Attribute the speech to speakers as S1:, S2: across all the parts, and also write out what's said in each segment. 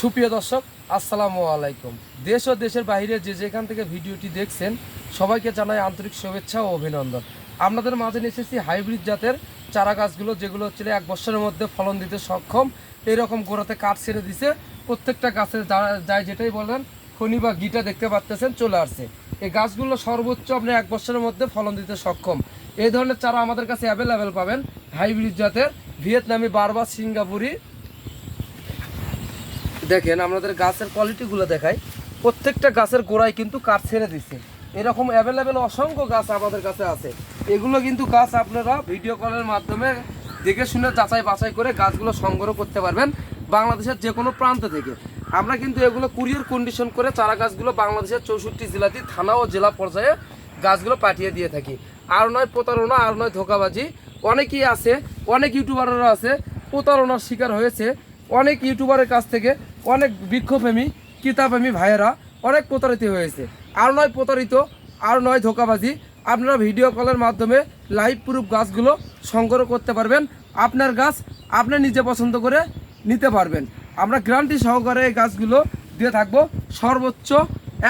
S1: সুপ্রিয় দর্শক, আসসালামু আলাইকুম। দেশ ও দেশের বাইরে যে যেখান থেকে ভিডিওটি দেখছেন, সবাইকে জানাই আন্তরিক শুভেচ্ছা ও অভিনন্দন। আপনাদের মাঝে নিয়ে এসেছি হাইব্রিড জাতের চারা গাছগুলো, যেগুলো হচ্ছে এক বছরের মধ্যে ফলন দিতে সক্ষম। এরকম গোড়াতে কাঠ ছেড়ে দিছে। প্রত্যেকটা গাছের যা- যাই যেটাই বলেন, খনি বা গিটা দেখতে পাচ্তেছেন, চলে আসছে। এই গাছগুলো সর্বোচ্চ আপনি এক বছরের মধ্যে ফলন দিতে সক্ষম। এই ধরনের চারা আমাদের কাছে অ্যাভেলেবেল পাবেন হাইব্রিড জাতের ভিয়েতনামি বারবার সিঙ্গাপুরি দেখেন, আমাদের গাছের কোয়ালিটিগুলো দেখাই। প্রত্যেকটা গাছের গোড়ায় কিন্তু কাঠ ছেড়ে দিচ্ছে এরকম অ্যাভেলেবেল অসংখ্য গাছ আমাদের কাছে আছে। এগুলো কিন্তু গাছ আপনারা ভিডিও কলের মাধ্যমে দেখে শুনে যাচাই বাছাই করে গাছগুলো সংগ্রহ করতে পারবেন বাংলাদেশের যে কোনো প্রান্ত থেকে। আমরা কিন্তু এগুলো কুরিয়ার কন্ডিশন করে চারা গাছগুলো বাংলাদেশের চৌষট্টি জেলাতে থানা ও জেলা পর্যায়ে গাছগুলো পাঠিয়ে দিয়ে থাকি। আর নয় প্রতারণা, আর নয় ধোকাবাজি। অনেকেই আছে, অনেক ইউটিউবাররা আছে, প্রতারণার শিকার হয়েছে। অনেক ইউটিউবারের কাছ থেকে, অনেক বৃক্ষপ্রেমী কিতাপ্রেমী ভাইয়েরা অনেক প্রতারিত হয়েছে। আর নয় প্রতারিত, আর নয় ধোকাবাজি। আপনারা ভিডিও কলের মাধ্যমে লাইভ প্রুফ গাছগুলো সংগ্রহ করতে পারবেন। আপনার গাছ আপনি নিজে পছন্দ করে নিতে পারবেন। আমরা গ্রান্টি সহকারে এই গাছগুলো দিয়ে থাকব। সর্বোচ্চ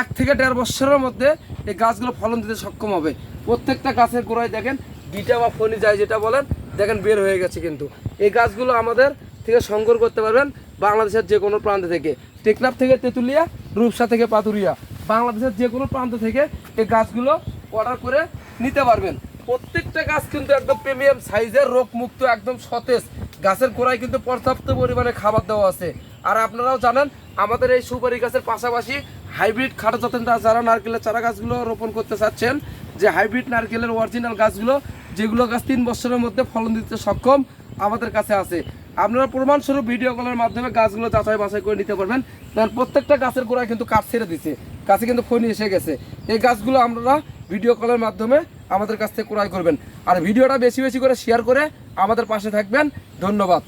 S1: এক থেকে দেড় বছরের মধ্যে এই গাছগুলো ফলন দিতে সক্ষম হবে। প্রত্যেকটা গাছের গোড়ায় দেখেন গিটা বা ফনি যায় যেটা বলেন, দেখেন বের হয়ে গেছে কিন্তু। এই গাছগুলো আমাদের থেকে সংগ্রহ করতে পারবেন বাংলাদেশের যে কোনো প্রান্ত থেকে। টেকনাফ থেকে তেঁতুলিয়া, রূপসা থেকে পাতুরিয়া বাংলাদেশের যে কোনো প্রান্ত থেকে এই গাছগুলো অর্ডার করে নিতে পারবেন। প্রত্যেকটা গাছ কিন্তু একদম প্রিমিয়াম সাইজের রোগ মুক্ত একদম সতেজ। গাছের গোড়ায় কিন্তু পর্যাপ্ত পরিমাণে খাবার দেওয়া আছে। আর আপনারাও জানেন, আমাদের এই সুপারি গাছের পাশাপাশি হাইব্রিড খাটো জাতের যারা নারকেলের চারা গাছগুলো রোপণ করতে চাচ্ছেন, যে হাইব্রিড নারকেলের অরিজিনাল গাছগুলো, যেগুলো গাছ তিন বছরের মধ্যে ফলন দিতে সক্ষম, আমাদের কাছে আছে। আপনারা প্রমাণস্বরূপ ভিডিও কলের মাধ্যমে গাছগুলো যাচাই বাছাই করে নিতে পারবেন। কারণ প্রত্যেকটা গাছের গোড়ায় কিন্তু কাঠ ছেড়ে দিছে। গাছে কিন্তু ফনি এসে গেছে। এই গাছগুলো আপনারা ভিডিও কলের মাধ্যমে আমাদের কাছ থেকে ক্রয় করবেন। আর ভিডিওটা বেশি বেশি করে শেয়ার করে আমাদের পাশে থাকবেন। ধন্যবাদ।